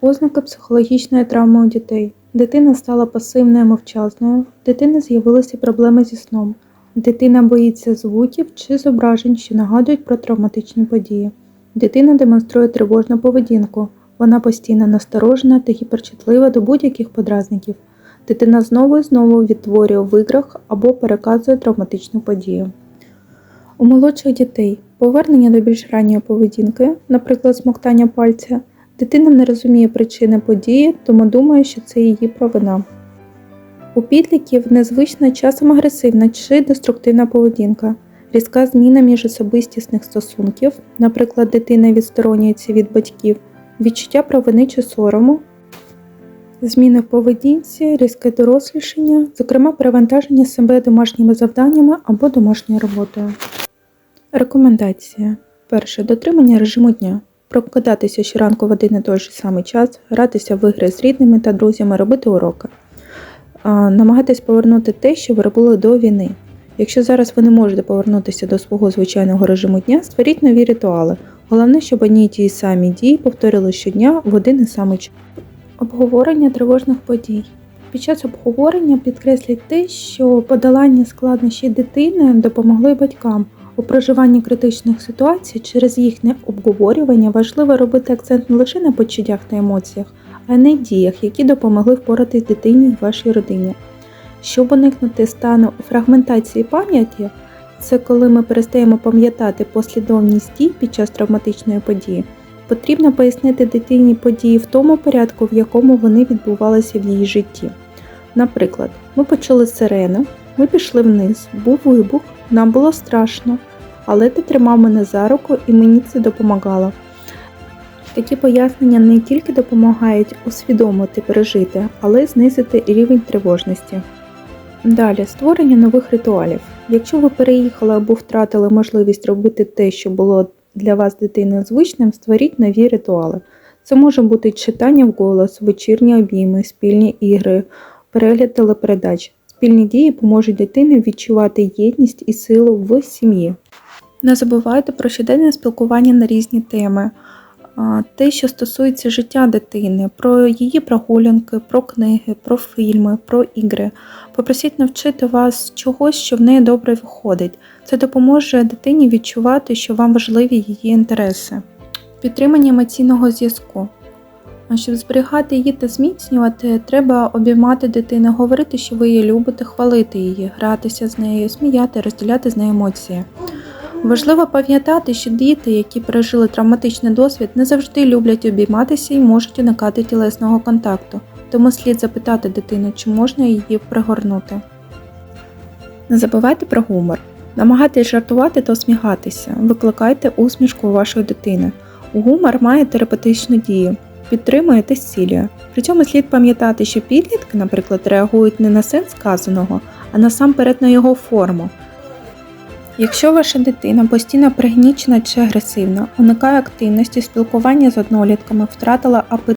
Ознаки психологічної травми у дітей. Дитина стала пасивною мовчазною, в дитини з'явилися проблеми зі сном. Дитина боїться звуків чи зображень, що нагадують про травматичні події. Дитина демонструє тривожну поведінку. Вона постійно насторожена та гіперчутлива до будь-яких подразників. Дитина знову і знову відтворює в іграх або переказує травматичну подію. У молодших дітей повернення до більш ранньої поведінки, наприклад, смоктання пальця, дитина не розуміє причини події, тому думає, що це її провина. У підлітків незвична часом агресивна чи деструктивна поведінка, різка зміна міжособистісних стосунків, наприклад, дитина відсторонюється від батьків, відчуття провини чи сорому, зміни в поведінці, різке дорослішання, зокрема перевантаження себе домашніми завданнями або домашньою роботою. Рекомендація. Перше. Дотримання режиму дня. Прокидатися щоранку в один і той же самий час, гратися в ігри з рідними та друзями, робити уроки. Намагатись повернути те, що ви робили до війни. Якщо зараз ви не можете повернутися до свого звичайного режиму дня, створіть нові ритуали. Головне, щоб одні й ті самі дії повторили щодня в один і самий час. Обговорення тривожних подій. Під час обговорення підкресліть те, що подолання складнощів дитини допомогли батькам. У проживанні критичних ситуацій через їхнє обговорювання важливо робити акцент не лише на почуттях та емоціях, а й на діях, які допомогли впоратись дитині й вашій родині. Щоб уникнути стану фрагментації пам'яті, це коли ми перестаємо пам'ятати послідовність дій під час травматичної події, потрібно пояснити дитині події в тому порядку, в якому вони відбувалися в її житті. Наприклад, ми почули сирену, ми пішли вниз, був вибух, нам було страшно, але ти тримав мене за руку і мені це допомагало. Такі пояснення не тільки допомагають усвідомити пережити, але й знизити рівень тривожності. Далі створення нових ритуалів. Якщо ви переїхали або втратили можливість робити те, що було для вас дитиною звичним, створіть нові ритуали. Це може бути читання вголос, вечірні обійми, спільні ігри, перегляд телепередач. Спільні дії поможуть дитині відчувати єдність і силу в сім'ї. Не забувайте про щоденне спілкування на різні теми. Те, що стосується життя дитини, про її прогулянки, про книги, про фільми, про ігри. Попросіть навчити вас чогось, що в неї добре виходить. Це допоможе дитині відчувати, що вам важливі її інтереси. Підтримання емоційного зв'язку. А Щоб зберігати її та зміцнювати, треба обіймати дитину, говорити, що ви її любите, хвалити її, гратися з нею, сміяти, розділяти з нею емоції. Важливо пам'ятати, що діти, які пережили травматичний досвід, не завжди люблять обійматися і можуть уникати тілесного контакту, тому слід запитати дитину, чи можна її пригорнути. Не забувайте про гумор. Намагайтесь жартувати та усміхатися, викликайте усмішку у вашої дитини. Гумор має терапевтичну дію, підтримує та зцілює. При цьому слід пам'ятати, що підлітки, наприклад, реагують не на сенс сказаного, а насамперед на його форму. Якщо ваша дитина постійно пригнічена чи агресивна, уникає активності, спілкування з однолітками, втратила апетит,